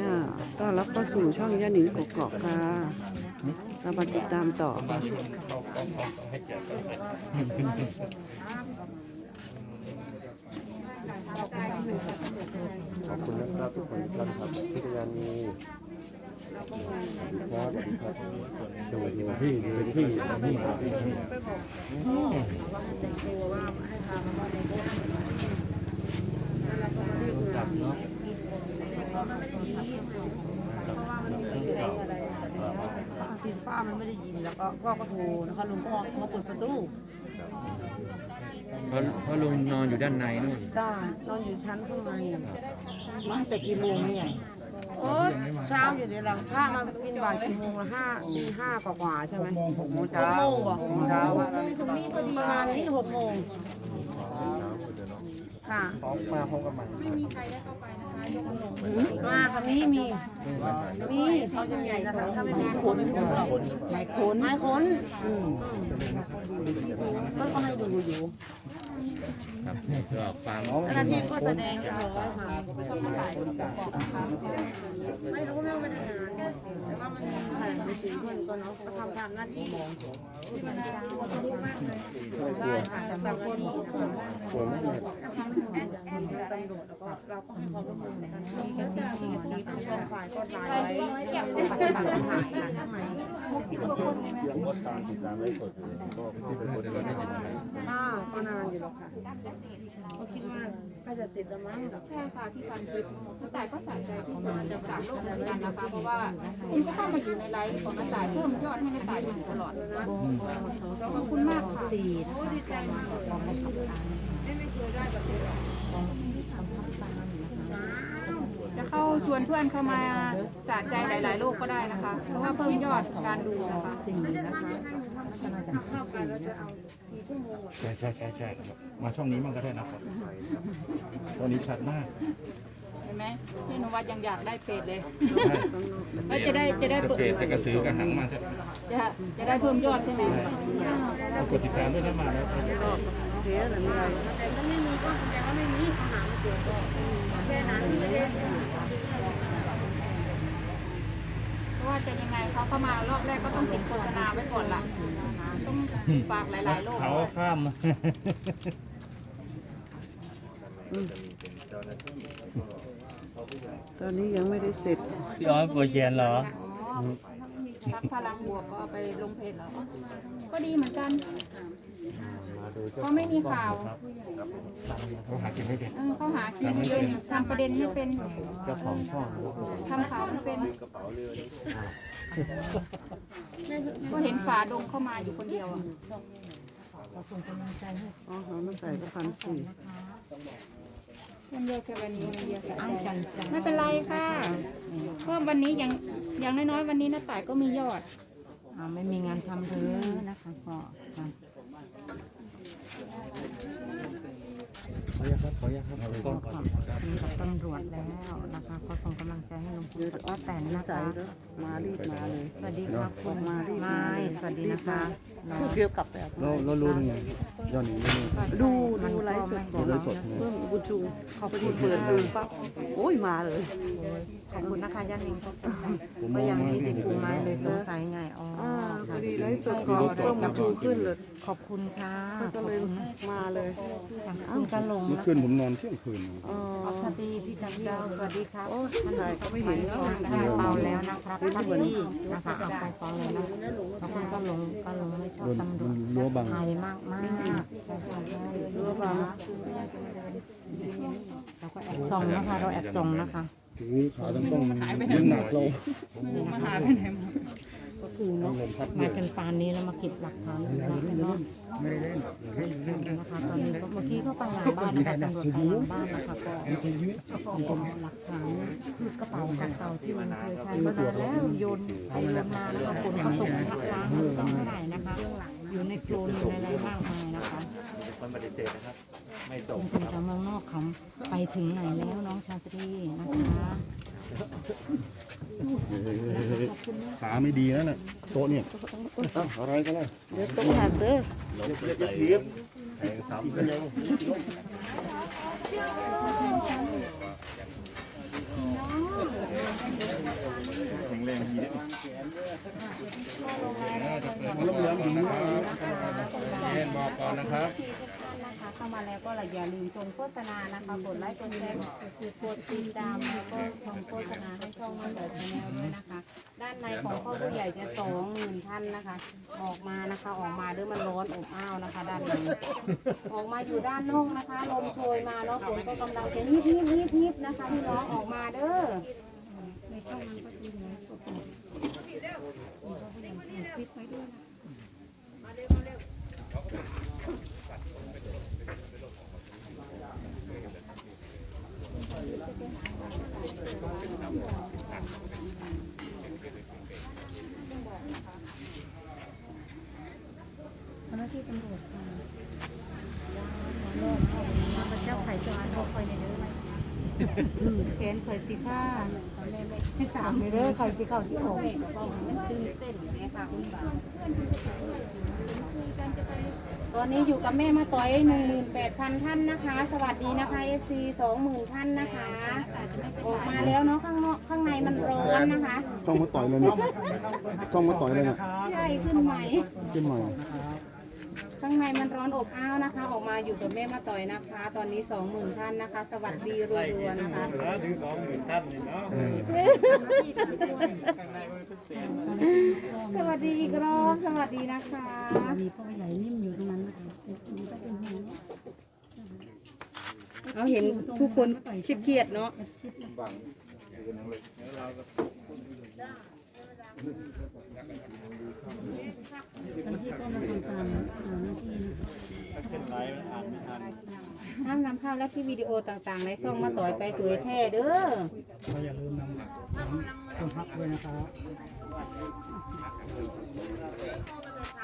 อ่าต้อนรับเข้าสู่ช่องย่าหนิงกกอกค่ะเรามาติดตามต่อค่ะขอบคุณนะครับทุกคนทุกท่านครับที่งานนี้ครับสวัสดีครับดูดูที่ดูที่นี่จับเนาะ ทีฟ้ามันไม่ได้ยินแล้วก็พ่อก็โทรนะคะลุงก็มาเปิดประตูเพราะเพราะลุงนอนอยู่ด้านในนู่นจ้านอนอยู่ชั้นข้างในมาแต่กี่โมงเนี่ยโอ้เช้าอยู่ในหลังผ้ามากินบ่ายกี่โมงละห้าตีห้ากว่าใช่ไหมหกโมงเช้าหกโมงบ่เช้าถึงนี่พอดีประมาณนี้หกโมงค่ะมาพร้อมกับมันมาค่ะ มีมี มีเขาจะมีนะคะถ้าไม่มีขนไม่ขนไม่ขนก็ก็ให้ดูอยู่ ครับนี่ก็ฟังเจ้าหน้าที่ก็แสดงเรียบร้อยค่ะไม่รู้ไม่ว่าเป็นอาหารแต่ว่ามันมีผ่านไปถึงเงินก็เนาะก็ทำตามหน้าที่ที่มันตัวทะลุมากเลยใช่ค่ะสำหรับคนนี้นะคะสวยมากเลยมีตำรวจแล้วก็เราก็ให้ความร่วมมือในการช่วยเหลือทั้งสองฝ่ายก็ถ่ายไว้ปฏิบัติถ่ายค่ะข้างในเสียงมดตามติดตามไลฟ์สดอยู่ก็ที่เป็นคนที่เราได้ยินนะครับค่ะก็นานอยู่อกค่ะก็คิดว่าก็จะเสร็จแล้วมั้งใช่ค่ะที่ฟันคลิปน้าต่ายก็สนใจที่จะจะฝากโลกเหมือนกันนะคะ เพราะว่าคุณก็เข้ามาอยู่ในไลฟ์ของน้าต่ายเพิ่มยอดให้น้าต่ายอยู่ตลอดขอบคุณมากค่ะสี่โอ้ดีใจมากจะเข้าชวนเพื่อนเข้ามาสะใจหลาย ๆโลกก็ได้นะคะ เพราะว่าเพิ่มยอดการดูนะคะสี่นะคะใช่ใช่ใช่ใช่มาช่องนี้มันก็ได้นะครับตอนนี้ชัดมากเห็นไหมพี่นวัดยังอยากได้เพจเลยว่าจะได้จะได้จะเปิดเพจจะกระสือกับหังมาเถอะจะจะได้เพิ่มยอดใช่ไหมเอากดติดตามด้วยถ้ามาแล้ว ครับเทอะไรไม่ไรแต่ก็ไม่มีก็แสดงว่าไม่มีปัญหาไม่เกิดก็แค่นั้นไม่ได้เพราะว่าจะยังไงเขาเข้ามารอบแรกก็ต้องติดโฆษณาไว้ก่อนล่ะต้องฝากหลายๆโลกเขาข้ามตอนนี้ยังไม่ได้เสร็จพี่ออสปวดแขนเหรอรับพลังบวกก็เอาไปลงเพจแล้วก็ดีเหมือนกัน เพราะไม่มีข่าวเขาหากินไม่เป็นเออเขาหากินเยอะทำประเด็นให้เป็นเจ้าของช่องทำข่าวให้เป็นก็เห็นฝาดงเข้ามาอยู่คนเดียวอะอ๋อเขาไม่ใส่ก็พันสี่คนเดียวแค่วันนี้คนเดียวแค่ไม่เป็นไรค่ะก็วันนี้อย่างอย่างน้อยๆวันนี้น้าต่ายก็มียอดอ่าไม่มีงานทำเธอนะคะก็ค่ะ ขออนุญาตครับขออนุญาตครับคุยกับตำรวจแล้วนะคะก็ส่งกำลังใจให้ลุงพลกับป้าแตนนะใส่คะแล้วมารีบมาเลยสวัสดีครับคุณมาไม้สวัสดีนะคะเนาะเรียบกลับไปอาบเราเรารู้ได้ไงยอดนี้ไม่รู้ดูดูไลฟ์สดก่อนดูไลฟ์สด เพิ่มบุญชูเขาไปดูเปิดดูปั๊บโอ้ยมาเลย ขอบคุณนะคะย่านิงก็ก็ยังมีเด็กกลุ่มไม้เลยสงสัยไงอ๋ออ่าพค่ะอดีไลฟ์สดก่อนเพิ่มบุญชูขึ้นเลยขอบคุณค่ะก็เลยมาเลยค่ะคุณกันลงเมื่อนะคืนผมนอนเที่ยงคืนอ๋อออกสตรีพี่จันเจ้าสวัสดีครับโอ้ยถ่ายเขาไม่เห็นแล้วได้เปาแล้วนะครับท่านที่นะคะเอาไปฟังเลยนะขอบคุณก็ลงก็ลงไม่ชอบตำรวจรั้วบังไทยมากมากๆใช่ใช่ใช่รั้วบังเราก็แอบส่องนะคะ เราแอบส่องนะคะถึงนี้ขาต้องต้องยืนหนักเรามาหาไปไหนมาก็คือเนาะมาจนปานนี้แล้วมาเก็บหลักฐานนะเนาะ ไม่ได้เล่นนะคะตอนนี้เมื่อกี้เข้าไปหลังบ้านนะคะตำรวจไปหลังบ้านนะคะก็เอาหลักฐานคือกระเป๋าของเก่าที่มันเคยใช้มานานแล้วโยนไปโยนมานะคะฝนก็ตกชักล้างไม่ได้นะคะอยู่ในโคลนอยู่ในอะไรมากมายนะคะคนปฏิเสธนะครับไม่ส่งคุณจำจำมองนอกเขาไปถึงไหนแล้วน้องชาตรีนะคะ ขาไม่ดีแล้วน่ะโต๊ะเนี่ยอะไรกันล่ะเดี๋ยวต้องหักเด้อจะถียบแทงซ้ำกันยังนเหลืองๆนะครับเย็นบอกก่อนนะครับ เข้ามาแล้วก็อย่าลืมชมโฆษณานะคะกดไลค์กดแชร์กดติดตามแล้วก็ชมโฆษณาให้ช่องมันเดอร์ชาแนลด้วยนะคะ ด้านในของพ่อผู้ใหญ่จะสองหมื่นท่านนะคะ ออกมานะคะออกมาด้วยมันร้อนอบอ้าวนะคะ ด้านในออกมาอยู่ด้านนอกนะคะลมโชยมาเนาะฝนก็กำลังจะฮิบฮิบฮิบฮินะคะพี่น้องออกมาเด้อในช่องมันก็จะมีไลฟ์สดอยู่พ่อผู้ใหญ่ถ่ายคลิปไว้ด้วยนะ คะเจ้าหน้าที่ตำรวจค่ะว่าพระเจ้าไข่จานคอยในเด้อไหมเห็นเคยสิค่ะที่สามเด้อไข่สิเข่าที่หกมันตื่นเต้นไหมคะคุณบ่าว ตอนนี้อยู่กับแม่มาต่อยหนึ่งหมื่นแปดพันท่านนะคะ สวัสดีนะคะ FC สองหมื่นท่านนะคะ ออกมาแล้วเนาะข้างนอกข้างในมันร้อนนะคะต้องมาต่อยเลยเนี่ยต้องมาต่อยเลยเนี่ย ใช่ขึ้นไหม ขึ้นมา ข้างในมันร้อนอบอ้าวนะคะ ออกมาอยู่กับแม่มาต่อยนะคะ ตอนนี้สองหมื่นท่านนะคะ สวัสดีรัวๆนะคะถึงสองหมื่นท่านนี่เนาะสวัสดีอีกรอบสวัสดีนะคะ มีพ่อใหญ่นิ่มอยู่ตรงนั้นนะคะเอาเห็นทุกคนเครียดๆเนาะ ห้ามนำภาพและคลิปวิดีโอต่างๆ ในช่องมาต่อยไปเผยแพร่เด้อก็อย่าลืมนำต้นพักด้วยนะครับ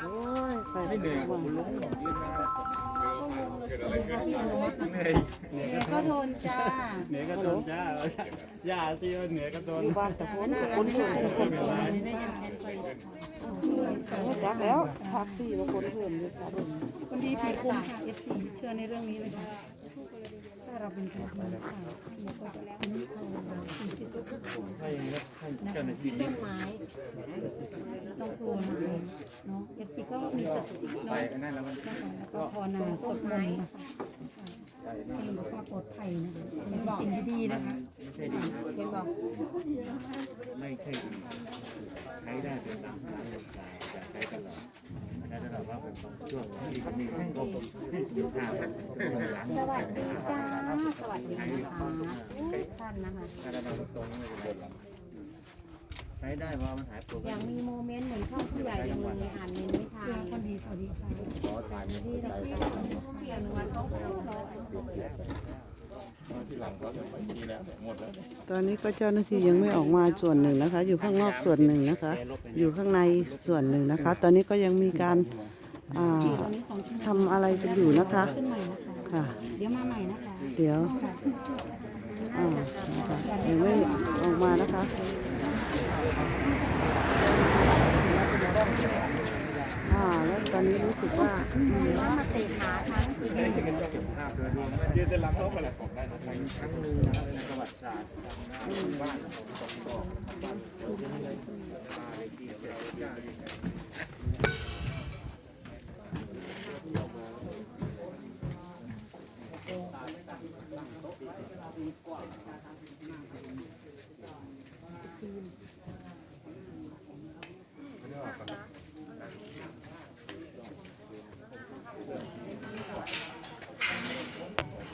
โอ้ยใครเป็นห่วงเหนื่อย โทนจ้าเหนื่อยก็โดนจ้าย่าที่ว่าเหนื่อยก็โดนอยู่บ้านตะพุนตะพุนเพิ่มอยู่คนเพิ่มจักแล้วพักสี่มาคนเพิ่มอยู่ครับคนดีผีคุ้มค่ะ FC เชื่อในเรื่องนี้เลยค่ะถ้าเราเป็นคนดีค่ะเราก็จะแล้วนี่เขาสี่สิบก็คือให้ให้นะเจ้าคะหน้าที่ต้นไม้ต้องกลัวนะคะเนาะ FC ก็มีสติไปเนาะนั่นแล้วมันนะคะแล้วก็ภาวนาสวดมนต์นะคะ ให้มีความปลอดภัยนะคะเป็นสิ่งที่ดีนะคะ ไม่ใช่ดีเห็นบอกไม่ใช่ดีใช้ได้เป็นตามสถานการณ์จะใช้ตลอดใช้ตลอดว่าเป็นช่วงที่มีก็อยู่ทางหลังสวัสดีจ้า สวัสดีนะคะทุกท่านนะคะถ้าเราตรงไม่เป็นไรใช้ได้เพราะมันหายปวดอย่างมีโมเมนต์เหมือนช่องผู้ใหญ่ยังมีอ่านเมนไม่ทันคนดีสวัสดีค่ะขอถ่ายที่เราเปลี่ยนวันเขาเราที่หลัง ตอนนี้ก็เจ้าหน้าที่ยังไม่ออกมาส่วนหนึ่งนะคะ อยู่ข้างนอกส่วนหนึ่งนะคะ อยู่ข้างในส่วนหนึ่งนะคะ ตอนนี้ก็ยังมีการอ่าตอนนี้สองชั่วโมงทำอะไรกันอยู่นะคะ ขึ้นใหม่นะคะ ค่ะ เดี๋ยวมาใหม่นะคะ เดี๋ยวอ่านะคะยังไม่ออกมานะคะ อ่า แล้วตอ นี้รู้สึกว่าอืมว่ามาเตะขาทั้งคืนยืนจะหลังเขาไปแหละของได้ครั้งหนึ่งนะในประวัติศาสตร์บ้านอ๋ออ๋อเ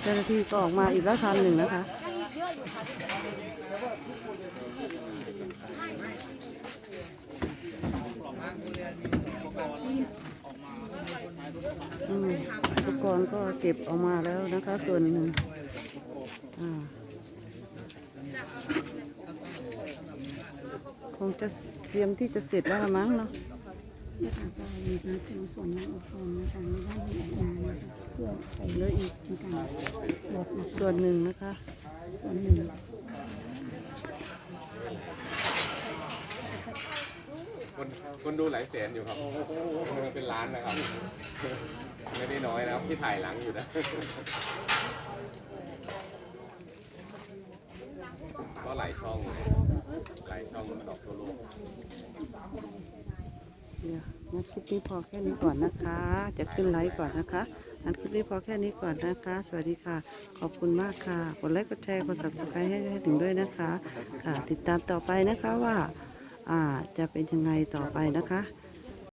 เจ้าหน้าที่ก็ออกมาอีกแล้วคันหนึ่งนะคะอืมอุปกรณ์ก็เก็บออกมาแล้วนะคะ ส่วนหนึ่งอ่างจะเตรียมที่จะเสร็จแล้วมั้งเนาะ ก็อาจจะมีการถึงส่วนนั้นอีกส่วนนะคะไม่ได้มีออกมานะคะเพื่อใส่เลยอีกในการลดนะคะส่วนหนึ่งนะคะ ส่วนหนึ่งคนคนดูหลายแสนอยู่ครับเป็นล้านนะครับ ไม่ได้น้อยนะครับที่ถ่ายหลังอยู่นะก็หลายช่องหลายช่องมันออกทั่วโลก เดี๋ยวงั้นคลิปนี้พอแค่นี้ก่อนนะคะ จะขึ้นไลฟ์ก่อนนะคะอันคลิปนี้พอแค่นี้ก่อนนะคะ สวัสดีค่ะ ขอบคุณมากค่ะ กดไลค์ กดแชร์ กด subscribe ให้ให้ถึงด้วยนะคะ ค่ะ ติดตามต่อไปนะคะว่า อ่า จะเป็นยังไงต่อไปนะคะ